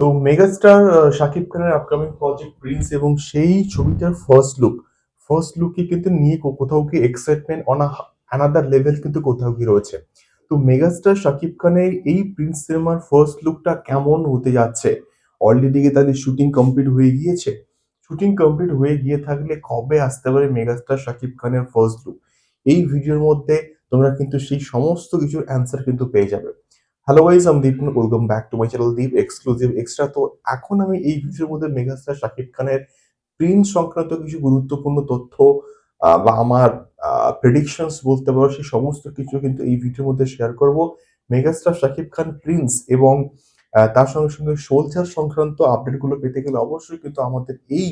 তো মেগাস্টার শাকিব খানের upcoming project Prince এবং সেই ছবিটার ফার্স্ট লুক ফার্স্ট লুকে কিন্তু নিয়ে কোথাও কি এক্সাইটমেন্ট অন আনাদার লেভেল কিন্তু কোথাও কি রয়েছে। তো মেগাস্টার শাকিব খানের এই প্রিন্স সিনেমার ফার্স্ট লুকটা কেমন হতে যাচ্ছে? অলরেডি কি তাদের শুটিং কমপ্লিট হয়ে গিয়েছে? শুটিং কমপ্লিট হয়ে গিয়ে থাকলে কবে আসতে পারে মেগাস্টার শাকিব খানের ফার্স্ট লুক এই ভিডিওর মধ্যে তোমরা কিন্তু সেই সমস্ত কিছুর অ্যান্সার কিন্তু পেয়ে যাবে। হ্যালো গাইজ আমি Deep welcome back to my channel Deep exclusive extra তো এখন আমি এই ভিডিওর মধ্যে মেগাস্টার শাকিব খানের প্রিন্ট সংক্রান্ত কিছু গুরুত্বপূর্ণ তথ্য বা আমার প্রেডিকশনস বলতে পারো, সেই সমস্ত কিছু কিন্তু এই ভিডিওর মধ্যে শেয়ার করব। মেগাস্টার শাকিব খান প্রিন্স এবং তার সঙ্গে সঙ্গে সোলজার সংক্রান্ত আপডেটগুলো পেতে গেলে অবশ্যই কিন্তু আমাদের এই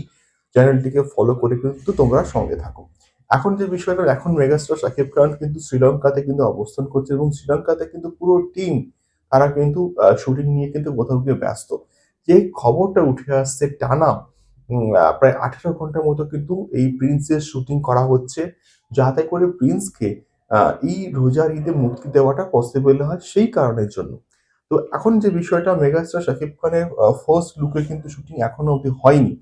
চ্যানেলটিকে ফলো করে কিন্তু তোমরা সঙ্গে থাকো। এখন যে বিষয়টা, এখন মেগাস্টার শাকিব খান কিন্তু শ্রীলঙ্কাতে কিন্তু অবস্থান করছে এবং শ্রীলঙ্কাতে কিন্তু পুরো টিম তারা কিন্তু শুটিং নিয়ে কিন্তু কোথাও গিয়ে ব্যস্ত। যে খবরটা উঠে আসছে টানা প্রায় আঠেরো ঘণ্টার মতো কিন্তু এই প্রিন্সের শুটিং করা হচ্ছে যাতে করে প্রিন্সকে এই রোজার ঈদে মুক্তি দেওয়াটা পসিবল হয় সেই কারণের জন্য। তো এখন যে বিষয়টা মেগাস্টার শাকিব খানের ফার্স্ট লুকে কিন্তু শুটিং এখনও অবধি হয়নি।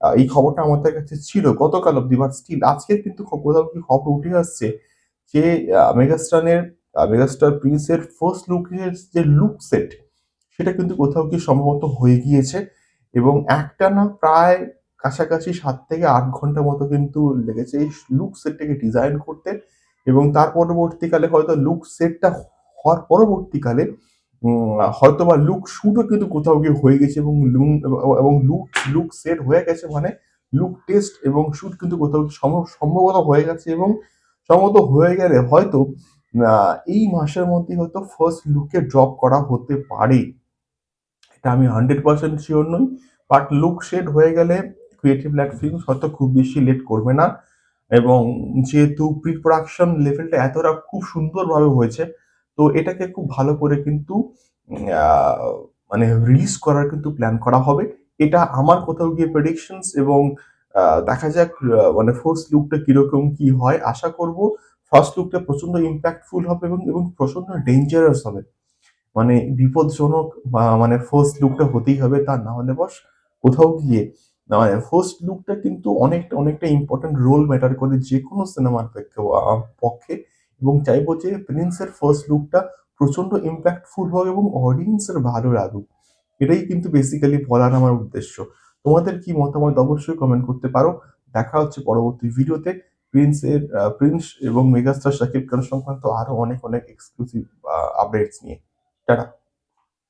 এই খবরটা আমাদের কাছে ছিল। গতকাল অব্দি বাট স্টিল আজকে কিন্তু কোথাও কি খবর উঠে আসছে যে আহ, মেগাস্টার প্রিন্সের ফার্স্ট লুকের যে লুক সেট সেটা কিন্তু কোথাও কি সম্ভবত হয়ে গিয়েছে এবং একটা না প্রায় কাছাকাছি সাত থেকে আট ঘণ্টা মতো কিন্তু লেগেছে এই লুক সেটটাকে ডিজাইন করতে এবং তার পরবর্তীকালে হয়তো লুক সেটটা হওয়ার পরবর্তীকালে হয়তো বা লুক শুটও কিন্তু কোথাও গিয়ে হয়ে গেছে এবং লুক এবং লুক লুক সেট হয়ে গেছে মানে লুক টেস্ট এবং শুট কিন্তু কোথাও সম্ভব- সম্ভবত হয়ে গেছে এবং সম্ভবত হয়ে গেলে হয়তো এই মাসের মধ্যে হয়তো ফার্স্ট লুকে ড্রপ করা হতে পারে। এটা আমি হান্ড্রেড পার্সেন্ট শিওর নই বাট লুক শেড হয়ে গেলে ক্রিয়েটিভ ল্যাট ফিল্মস হয়তো খুব বেশি লেট করবে না। এবং যেহেতু প্রি প্রোডাকশন লেভেলটা এতটা খুব সুন্দরভাবে হয়েছে, তো এটাকে খুব ভালো করে কিন্তু মানে রিলিজ করার কিন্তু প্ল্যান করা হবে। এটা আমার কোথাও গিয়ে প্রেডিকশনস এবং দেখা যাক মানে ফার্স্ট লুকটা কীরকম কি হয়, আশা করব ফার্স্ট লুকটা প্রচণ্ড ইম্প্যাক্টফুল হবে এবং এবং প্রচণ্ড ডেঞ্জারাস হবে। মানে বিপদজনক বা মানে ফার্স্ট লুকটা হতেই হবে তা না হলে বস কোথাও গিয়ে। মানে ফার্স্ট লুকটা কিন্তু অনেকটা অনেকটা ইম্পর্টেন্ট রোল ম্যাটার করে যে কোনো সিনেমার পক্ষে। এবং চাইব যে প্রিন্সের ফার্স্ট লুকটা প্রচণ্ড ইম্প্যাক্টফুল হোক এবং অডিয়েন্সের ভালো লাগুক। এটাই কিন্তু বেসিক্যালি বলার আমার উদ্দেশ্য। তোমাদের কি মতামত অবশ্যই কমেন্ট করতে পারো। দেখা হচ্ছে পরবর্তী ভিডিওতে প্রিন্সের প্রিন্স এবং মেগাস্টার শাকিব খান সংক্রান্ত আরও অনেক অনেক এক্সক্লুসিভ আপডেটস নিয়ে। টাটা।